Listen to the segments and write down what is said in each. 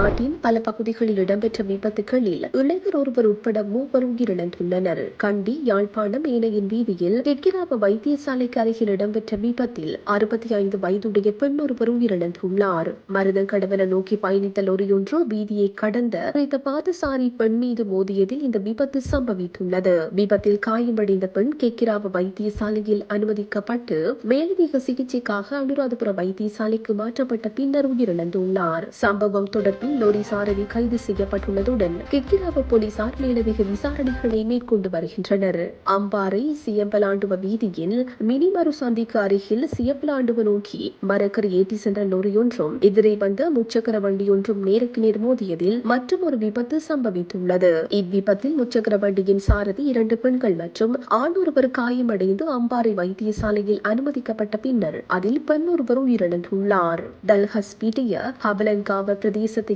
நாட்டின் பல பகுதிகளில் இடம்பெற்ற விபத்துகளில் இளைஞர் ஒருவர் உட்பட மூவர் உயிரிழந்துள்ளனர். கண்டி யாழ்ப்பாணம் ஏனையின் வீதியில் கெக்கிராம வைத்தியசாலைக்கு அருகில் இடம்பெற்ற விபத்தில் அறுபத்தி ஐந்து வயதுடைய பெண் ஒருவர் உயிரிழந்துள்ளார். மருதங்கடவல நோக்கி பயணித்த லொரியொன்று வீதியை கடந்த இந்த பாதசாரி பெண் மீது மோதியதில் இந்த விபத்து சம்பவித்துள்ளது. விபத்தில் காயமடைந்த பெண் கெக்கிராவ வைத்தியசாலையில் அனுமதிக்கப்பட்டு மேலதிக சிகிச்சைக்காக அனுராதபுர வைத்தியசாலைக்கு மாற்றப்பட்ட பின்னர் உயிரிழந்துள்ளார். சம்பவம் தொடர்பில் லோரி சாரதி கைது செய்யப்பட்டுள்ளதுடன் கிக்கிராவ போலீசார் மேலதிக விசாரணைகளை மேற்கொண்டு வருகின்றனர். அம்பாறை சியம்பலாண்டுவ வீதியில் மினிமரு சந்திக்கு அருகில் சியம்பலாண்டுவ நோக்கி மரக்கர் ஏற்றி சென்ற லோரியொன்றும் எதிரே வந்த முச்சக்கர வண்டியொன்றும் நேருக்கு நேர் மோதியதில் மற்றும் ஒரு விபத்து சம்பவித்துள்ளது. இவ்விபத்தில் முச்சக்கர வண்டியின் சாரதி இரண்டு பெண்கள் மற்றும் ஆண் ஒருவர் காயமடைந்து அம்பாறை வைத்தியசாலையில் அனுமதிக்கப்பட்ட பின்னர் அதில் பெண் ஒருவர் உயிரிழந்துள்ளார். டல்ஹஸ் பீட்டிய ஹபலங்காவ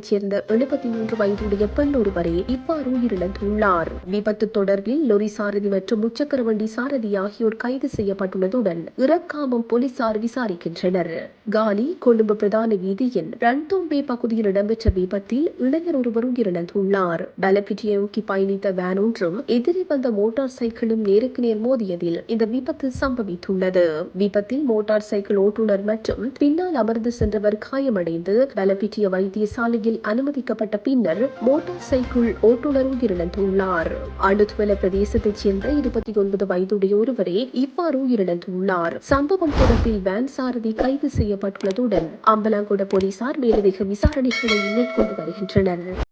சேர்ந்த எழுபத்தி மூன்று வயதுடைய பெண் ஒருவரே இவ்வாறு உயிரிழந்துள்ளார் விபத்து தொடர்பில் லொரி சாரதி மற்றும் முச்சக்கர வண்டி சாரதி ஆகியோர் கைது செய்யப்பட்டுள்ளதுடன் இறக்காமம் போலீசார் விசாரிக்கின்றனர். காலி கொழும்பு பிரதான வீதியின் ரன்தோம்பே பகுதியில் இடம்பெற்ற விபத்தில் இளைஞர் ஒருவர் உயிரிழந்துள்ளார். பலப்பிட்டியை நோக்கி பயணித்த வேன் ஒன்றும் எதிரே வந்த மோட்டார் சைக்கிளும் நேருக்கு நேர் மோதியதில் இந்த விபத்து சம்பவித்துள்ளது. விபத்தில் மோட்டார் சைக்கிள் ஓட்டுநர் மற்றும் பின்னால் அமர்ந்து சென்றவர் காயமடைந்து பலப்பிட்டிய வைத்தியசாலையில் அனுமதிக்கப்பட்ட பின்னர் மோட்டார் சைக்கிள் ஓட்டுநர் உயிரிழந்துள்ளார் அழுத்துவல பிரதேசத்தைச் சேர்ந்த இருபத்தி ஒன்பது வயதுடைய ஒருவரே இவ்வாறு உயிரிழந்துள்ளார் சம்பவம் தொடர்பில் வேன் சாரதி கைது செய்யப்பட்டுள்ளதுடன் அம்பலாங்கொட போலீசார் மேலதிக விசாரணைகளை மேற்கொண்டு வருகின்றனர்.